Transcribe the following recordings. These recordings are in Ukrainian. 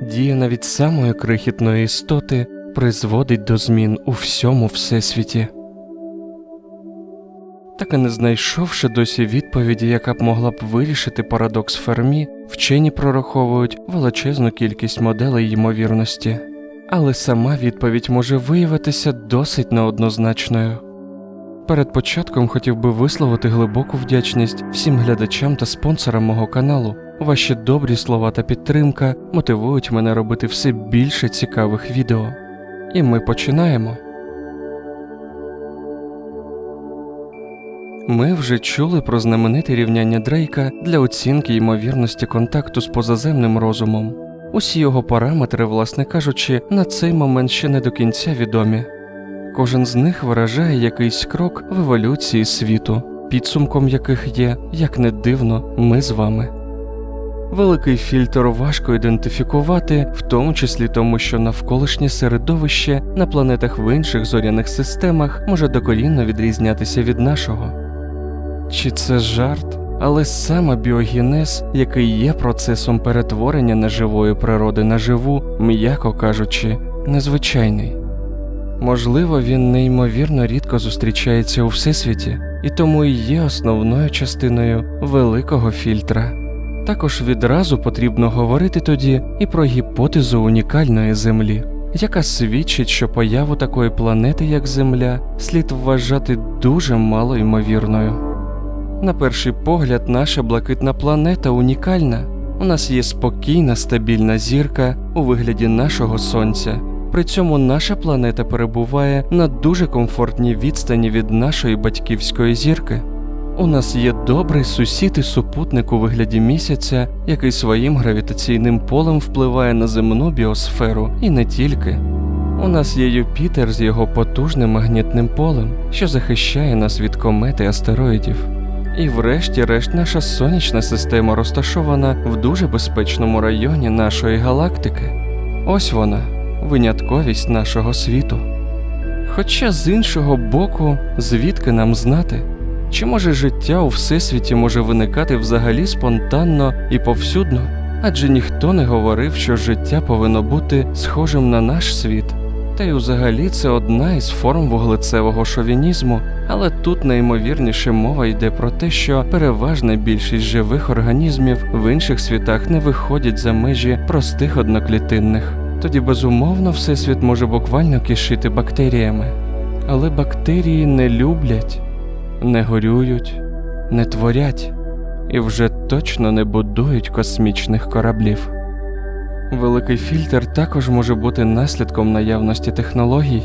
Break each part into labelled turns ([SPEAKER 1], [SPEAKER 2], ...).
[SPEAKER 1] дія навіть самої крихітної істоти призводить до змін у всьому всесвіті. Так і не знайшовши досі відповіді, яка б могла б вирішити парадокс Фермі, вчені прораховують величезну кількість моделей ймовірності, але сама відповідь може виявитися досить неоднозначною. Перед початком хотів би висловити глибоку вдячність всім глядачам та спонсорам мого каналу. Ваші добрі слова та підтримка мотивують мене робити все більше цікавих відео. І ми починаємо. Ми вже чули про знамените рівняння Дрейка для оцінки ймовірності контакту з позаземним розумом. Усі його параметри, власне кажучи, на цей момент ще не до кінця відомі. Кожен з них виражає якийсь крок в еволюції світу, підсумком яких є, як не дивно, ми з вами. Великий фільтр важко ідентифікувати, в тому числі тому, що навколишнє середовище на планетах в інших зоряних системах може докорінно відрізнятися від нашого. Чи це жарт? Але саме біогенез, який є процесом перетворення неживої природи на живу, м'яко кажучи, незвичайний. Можливо, він неймовірно рідко зустрічається у всесвіті і тому і є основною частиною великого фільтра. Також відразу потрібно говорити тоді і про гіпотезу унікальної Землі, яка свідчить, що появу такої планети, як Земля, слід вважати дуже мало ймовірною. На перший погляд, наша блакитна планета унікальна. У нас є спокійна, стабільна зірка у вигляді нашого сонця. При цьому наша планета перебуває на дуже комфортній відстані від нашої батьківської зірки. У нас є добрий сусід і супутник у вигляді місяця, який своїм гравітаційним полем впливає на земну біосферу і не тільки. У нас є Юпітер з його потужним магнітним полем, що захищає нас від комет і астероїдів. І врешті-решт наша сонячна система розташована в дуже безпечному районі нашої галактики. Ось вона, винятковість нашого світу. Хоча з іншого боку, звідки нам знати, чи може життя у всесвіті може виникати взагалі спонтанно і повсюдно? Адже ніхто не говорив, що життя повинно бути схожим на наш світ. Та й взагалі це одна із форм вуглецевого шовінізму, але тут найімовірніше мова йде про те, що переважна більшість живих організмів в інших світах не виходять за межі простих одноклітинних. Тоді безумовно всесвіт може буквально кишити бактеріями. Але бактерії не люблять, не горюють, не творять і вже точно не будують космічних кораблів. Великий фільтр також може бути наслідком наявності технологій.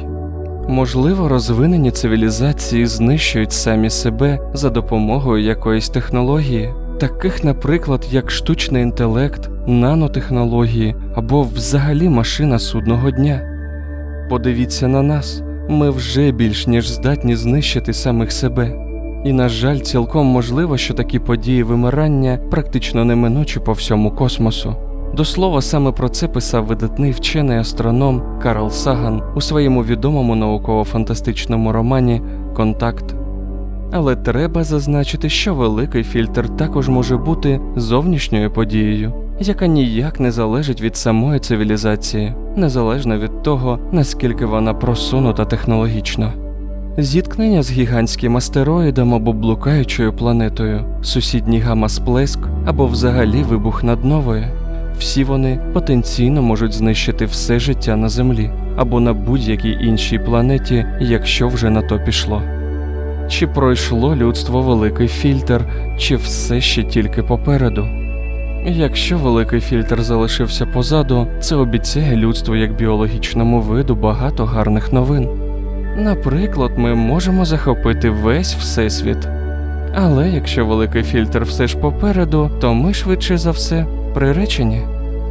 [SPEAKER 1] Можливо, розвинені цивілізації знищують самі себе за допомогою якоїсь технології, таких, наприклад, як штучний інтелект, нанотехнології або взагалі машина судного дня. Подивіться на нас, ми вже більш ніж здатні знищити самих себе. І, на жаль, цілком можливо, що такі події вимирання практично неминучі по всьому космосу. До слова, саме про це писав видатний вчений астроном Карл Саган у своєму відомому науково-фантастичному романі Контакт. Але треба зазначити, що великий фільтр також може бути зовнішньою подією, яка ніяк не залежить від самої цивілізації, незалежно від того, наскільки вона просунута технологічно. Зіткнення з гігантським астероїдом або блукаючою планетою, сусідній гамма-сплеск або взагалі вибух над новою. Всі вони потенційно можуть знищити все життя на Землі або на будь-якій іншій планеті, якщо вже на то пішло. Чи пройшло людство великий фільтр, чи все ще тільки попереду? Якщо великий фільтр залишився позаду, це обіцяє людству як біологічному виду багато гарних новин. Наприклад, ми можемо захопити весь всесвіт. Але якщо великий фільтр все ж попереду, то ми швидше за все приречені.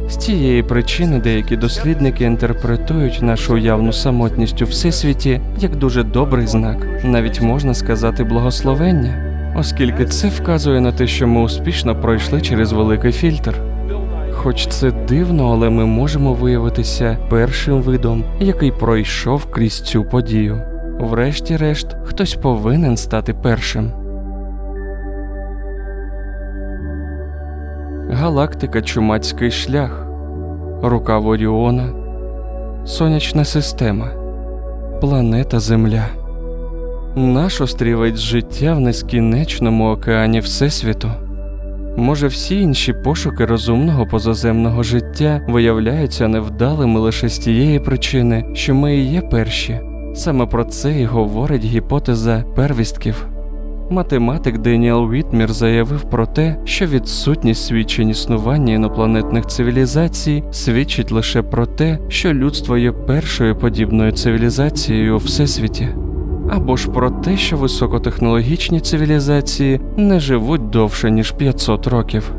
[SPEAKER 1] З цієї причини деякі дослідники інтерпретують нашу уявну самотність у всесвіті як дуже добрий знак, навіть можна сказати благословення, оскільки це вказує на те, що ми успішно пройшли через великий фільтр. Хоч це дивно, але ми можемо виявитися першим видом, який пройшов крізь цю подію. Врешті-решт, хтось повинен стати першим. Галактика Чумацький шлях. рукав Оріона, сонячна система, планета Земля. Наш острівець життя в нескінченому океані Всесвіту. Може, всі інші пошуки розумного позаземного життя виявляються невдалими лише з тієї причини, що ми і є перші. Саме про це і говорить гіпотеза первістків. Математик Деніел Вітмір заявив про те, що відсутність свідчень існування інопланетних цивілізацій свідчить лише про те, що людство є першою подібною цивілізацією у всесвіті, або ж про те, що високотехнологічні цивілізації не живуть довше ніж 500 років.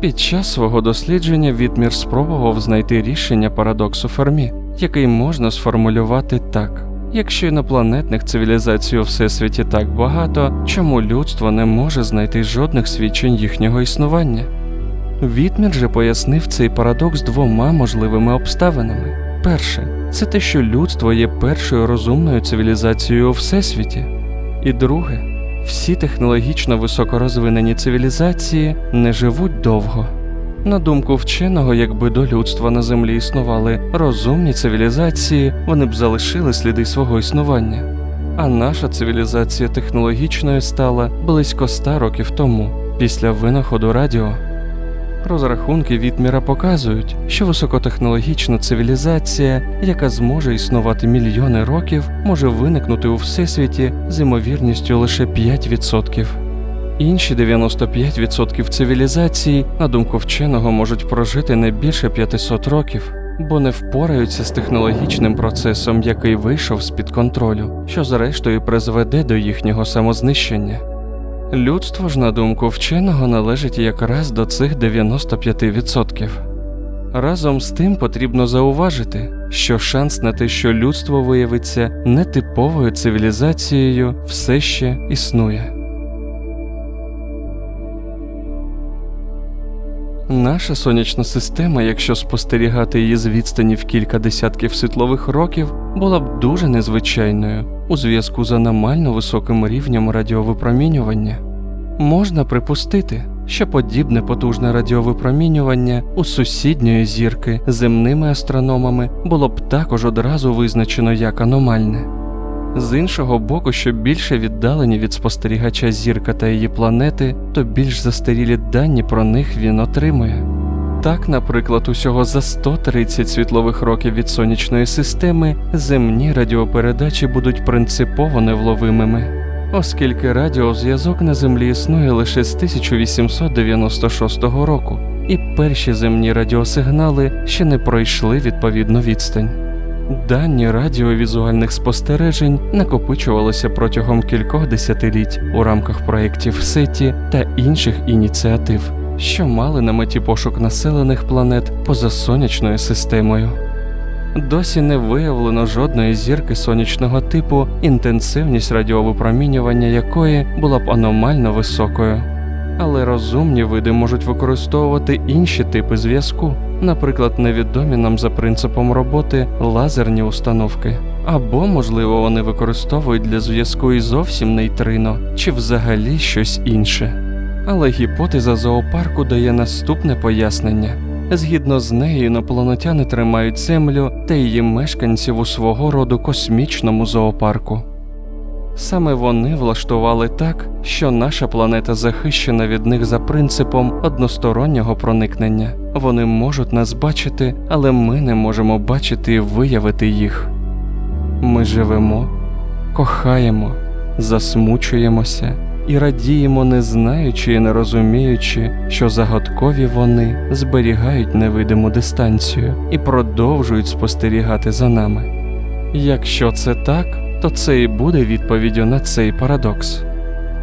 [SPEAKER 1] Під час свого дослідження Вітмір спробував знайти рішення парадоксу Фермі, який можна сформулювати так. Якщо інопланетних цивілізацій у всесвіті так багато, чому людство не може знайти жодних свідчень їхнього існування? Вітмір же пояснив цей парадокс двома можливими обставинами. Перше, це те, що людство є першою розумною цивілізацією у всесвіті. І друге, всі технологічно високорозвинені цивілізації не живуть довго. На думку вченого, якби до людства на землі існували розумні цивілізації, вони б залишили сліди свого існування. А наша цивілізація технологічною стала близько ста років тому, після винаходу радіо. Розрахунки Вітміра показують, що високотехнологічна цивілізація, яка зможе існувати мільйони років, може виникнути у всесвіті з ймовірністю лише 5%. Інші 95% цивілізацій, на думку вченого, можуть прожити не більше 500 років, бо не впораються з технологічним процесом, який вийшов з-під контролю, що зрештою призведе до їхнього самознищення. Людство ж, на думку вченого, належить якраз до цих 95%. Разом з тим потрібно зауважити, що шанс на те, що людство виявиться нетиповою цивілізацією, все ще існує. Наша сонячна система, якщо спостерігати її з відстані в кілька десятків світлових років, була б дуже незвичайною у зв'язку з аномально високим рівнем радіовипромінювання. Можна припустити, що подібне потужне радіовипромінювання у сусідньої зірки земними астрономами було б також одразу визначено як аномальне. З іншого боку, що більше віддалені від спостерігача зірка та її планети, то більш застарілі дані про них він отримує. Так, наприклад, усього за 130 світлових років від сонячної системи земні радіопередачі будуть принципово невловимими, оскільки радіозв'язок на Землі існує лише з 1896 року, і перші земні радіосигнали ще не пройшли відповідну відстань. Дані радіовізуальних спостережень накопичувалися протягом кількох десятиліть у рамках проєктів сеті та інших ініціатив, що мали на меті пошук населених планет поза сонячною системою. Досі не виявлено жодної зірки сонячного типу, інтенсивність радіовипромінювання якої була б аномально високою. Але розумні види можуть використовувати інші типи зв'язку, наприклад, невідомі нам за принципом роботи лазерні установки. Або, можливо, вони використовують для зв'язку і зовсім нейтрино, чи взагалі щось інше. Але гіпотеза зоопарку дає наступне пояснення. Згідно з нею, інопланетяни тримають Землю та її мешканців у свого роду космічному зоопарку. Саме вони влаштували так, що наша планета захищена від них за принципом одностороннього проникнення. Вони можуть нас бачити, але ми не можемо бачити і виявити їх. Ми живемо, кохаємо, засмучуємося і радіємо, не знаючи і не розуміючи, що загадкові вони зберігають невидиму дистанцію і продовжують спостерігати за нами. Якщо це так, то це і буде відповіддю на цей парадокс.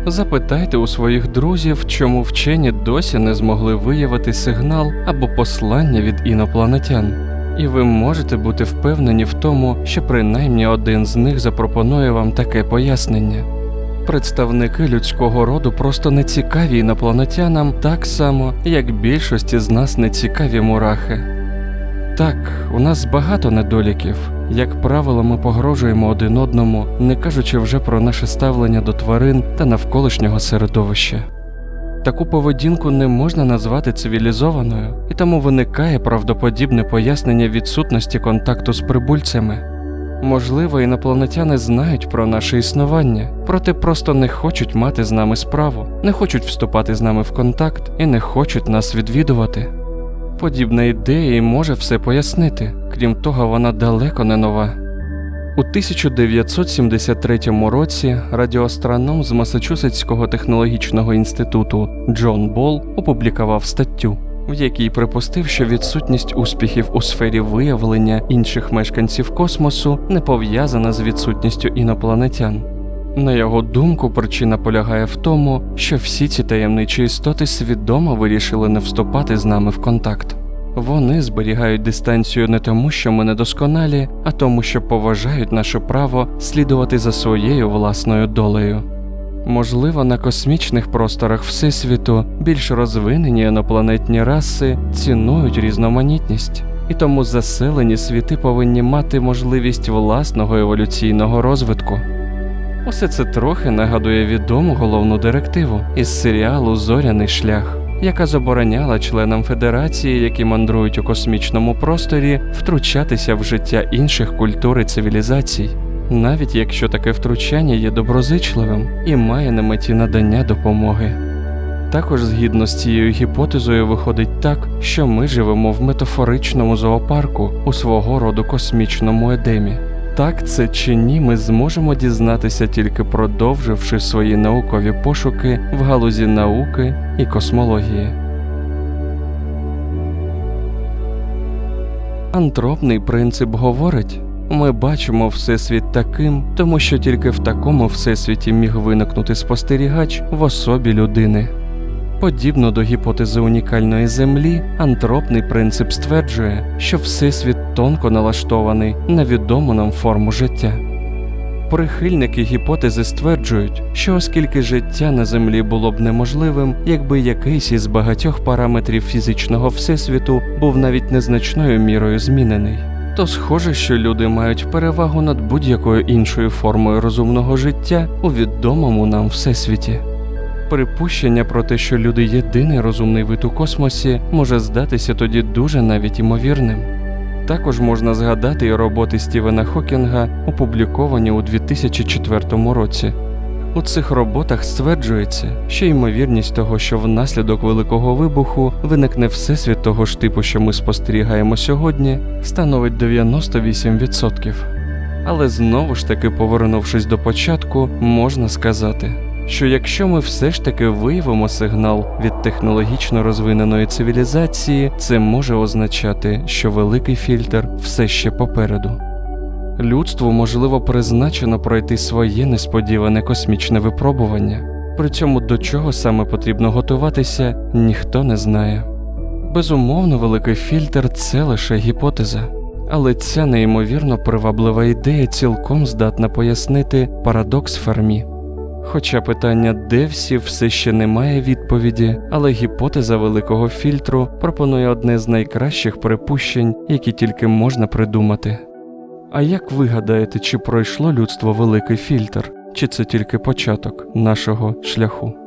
[SPEAKER 1] Запитайте у своїх друзів, чому вчені досі не змогли виявити сигнал або послання від інопланетян, і ви можете бути впевнені в тому, що принаймні один з них запропонує вам таке пояснення. Представники людського роду просто не цікаві інопланетянам так само, як більшості з нас не цікаві мурахи. Так, у нас багато недоліків. Як правило, ми погрожуємо один одному, не кажучи вже про наше ставлення до тварин та навколишнього середовища. Таку поведінку не можна назвати цивілізованою, і тому виникає правдоподібне пояснення відсутності контакту з прибульцями. Можливо, інопланетяни знають про наше існування, проте просто не хочуть мати з нами справу, не хочуть вступати з нами в контакт і не хочуть нас відвідувати. Подібна ідея і може все пояснити, крім того, вона далеко не нова. У 1973 році радіоастроном з Масачусетського технологічного інституту Джон Бол опублікував статтю, в якій припустив, що відсутність успіхів у сфері виявлення інших мешканців космосу не пов'язана з відсутністю інопланетян. На його думку, причина полягає в тому, що всі ці таємничі істоти свідомо вирішили не вступати з нами в контакт. Вони зберігають дистанцію не тому, що ми недосконалі, а тому, що поважають наше право слідувати за своєю власною долею. Можливо, на космічних просторах Всесвіту більш розвинені інопланетні раси цінують різноманітність, і тому заселені світи повинні мати можливість власного еволюційного розвитку. Усе це трохи нагадує відому головну директиву із серіалу Зоряний шлях, яка забороняла членам Федерації, які мандрують у космічному просторі, втручатися в життя інших культур і цивілізацій, навіть якщо таке втручання є доброзичливим і має на меті надання допомоги. Також згідно з цією гіпотезою виходить так, що ми живемо в метафоричному зоопарку у свого роду космічному едемі. Так це чи ні, ми зможемо дізнатися тільки продовживши свої наукові пошуки в галузі науки і космології. Антропний принцип говорить: ми бачимо всесвіт таким, тому що тільки в такому всесвіті міг виникнути спостерігач в особі людини. Подібно до гіпотези унікальної землі, антропний принцип стверджує, що всесвіт тонко налаштований на відому нам форму життя. Прихильники гіпотези стверджують, що оскільки життя на землі було б неможливим, якби якийсь із багатьох параметрів фізичного всесвіту був навіть незначною мірою змінений, то схоже, що люди мають перевагу над будь-якою іншою формою розумного життя у відомому нам всесвіті. Припущення про те, що люди єдиний розумний вид у космосі, може здатися тоді дуже навіть імовірним. Також можна згадати і роботи Стівена Хокінга, опубліковані у 2004 році. У цих роботах стверджується, що ймовірність того, що внаслідок великого вибуху виникне всесвіт того ж типу, що ми спостерігаємо сьогодні, становить 98%. Але знову ж таки, повернувшись до початку, можна сказати, що якщо ми все ж таки виявимо сигнал від технологічно розвиненої цивілізації, це може означати, що великий фільтр все ще попереду. Людству можливо призначено пройти своє несподіване космічне випробування, при цьому до чого саме потрібно готуватися, ніхто не знає. Безумовно, великий фільтр це лише гіпотеза, але ця неймовірно приваблива ідея цілком здатна пояснити парадокс Фермі. Хоча питання, де всі все ще не має відповіді, але гіпотеза великого фільтру пропонує одне з найкращих припущень, які тільки можна придумати. А як ви гадаєте, чи пройшло людство великий фільтр, чи це тільки початок нашого шляху?